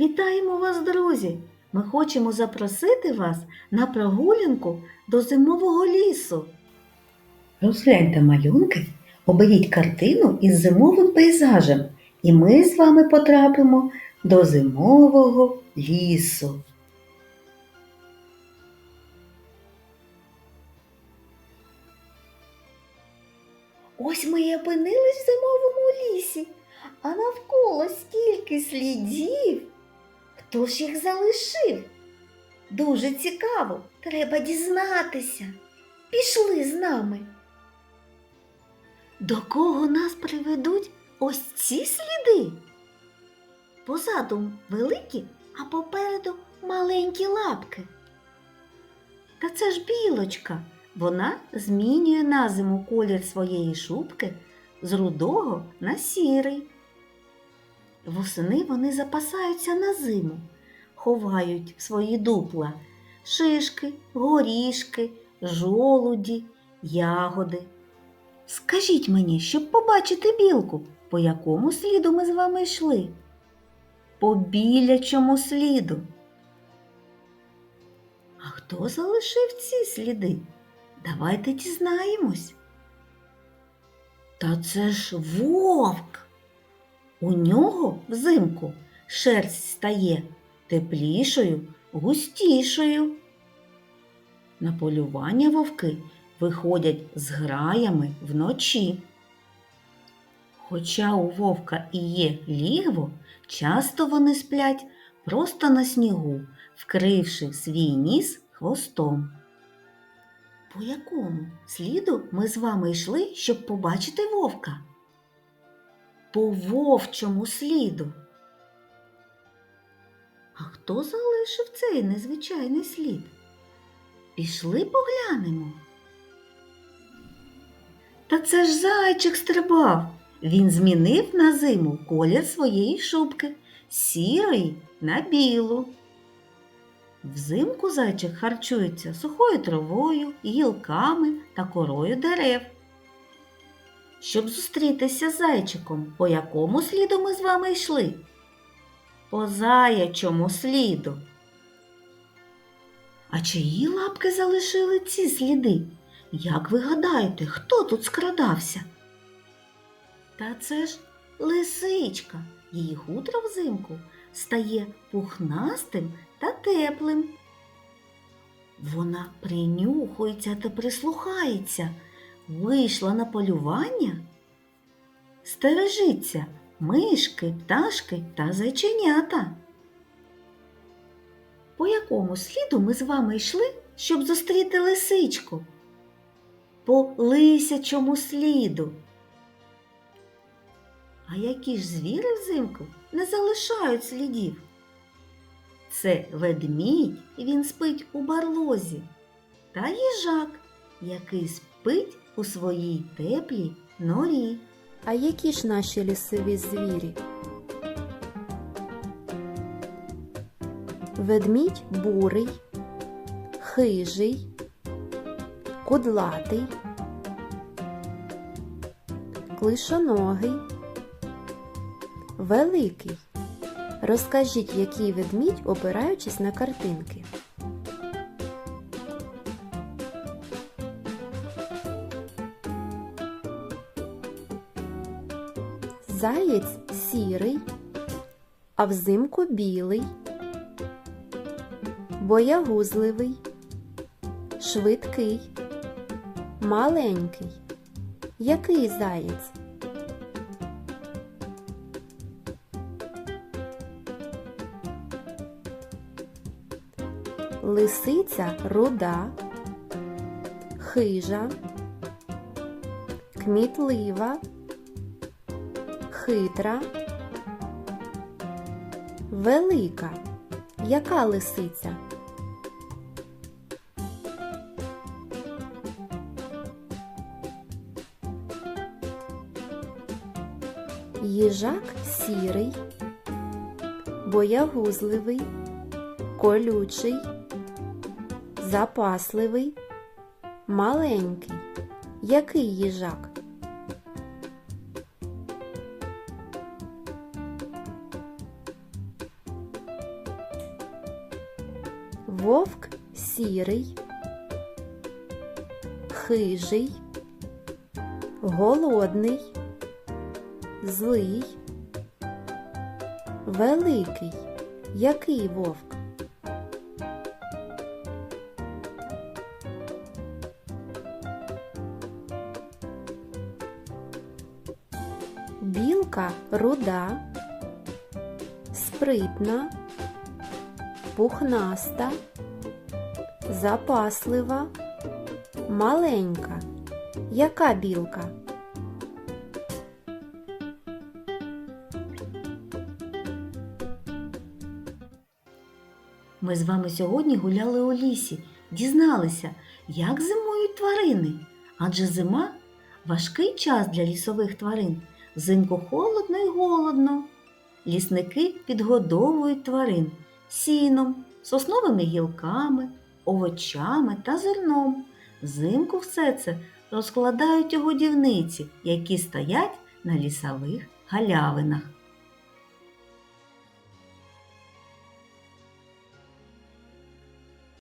Вітаємо вас, друзі! Ми хочемо запросити вас на прогулянку до зимового лісу. Розгляньте малюнки, оберіть картину із зимовим пейзажем, і ми з вами потрапимо до зимового лісу. Ось ми і опинились в зимовому лісі, а навколо стільки слідів. Хто ж їх залишив? Дуже цікаво, треба дізнатися. Пішли з нами. До кого нас приведуть ось ці сліди? Позаду великі, а попереду маленькі лапки. Та це ж білочка. Вона змінює на зиму колір своєї шубки з рудого на сірий. Восени вони запасаються на зиму, ховають в свої дупла шишки, горішки, жолуді, ягоди. Скажіть мені, щоб побачити білку, по якому сліду ми з вами йшли? По білячому сліду. А хто залишив ці сліди? Давайте дізнаємось. Та це ж вовк. У нього взимку шерсть стає теплішою, густішою. На полювання вовки виходять з граями вночі. Хоча у вовка і є лігво, часто вони сплять просто на снігу, вкривши свій ніс хвостом. По якому сліду ми з вами йшли, щоб побачити вовка? По вовчому сліду. А хто залишив цей незвичайний слід? Пішли поглянемо. Та це ж зайчик стрибав. Він змінив на зиму колір своєї шубки з сірої на білу. Взимку зайчик харчується сухою травою, гілками та корою дерев. Щоб зустрітися з зайчиком, по якому сліду ми з вами йшли? По заячому сліду. А чиї лапки залишили ці сліди? Як ви гадаєте, хто тут скрадався? Та це ж лисичка. Її хутро взимку стає пухнастим та теплим. Вона принюхується та прислухається, вийшла на полювання. Стережиться мишки, пташки та зайченята. По якому сліду ми з вами йшли, щоб зустріти лисичку? По лисячому сліду. А які ж звіри взимку не залишають слідів? Це ведмідь, він спить у барлозі, та їжак, який спить у своїй теплій норі. А які ж наші лісові звірі? Ведмідь бурий, хижий, кудлатий, клишоногий, великий. Розкажіть, який ведмідь, опираючись на картинки. Заєць сірий, а взимку білий, боягузливий, швидкий, маленький. Який заєць? Лисиця руда, хижа, кмітлива, хитра, велика. Яка лисиця? Їжак сірий, боягузливий, колючий, запасливий, маленький. Який їжак? Сірий, хижий, голодний, злий, великий. Який вовк? Білка руда, спритна, пухнаста, запаслива, маленька. Яка білка? Ми з вами сьогодні гуляли у лісі, дізналися, як зимують тварини. Адже зима важкий час для лісових тварин. Взимку холодно і голодно. Лісники підгодовують тварин сіном, сосновими гілками, овочами та зерном. Взимку все це розкладають у годівниці, які стоять на лісових галявинах.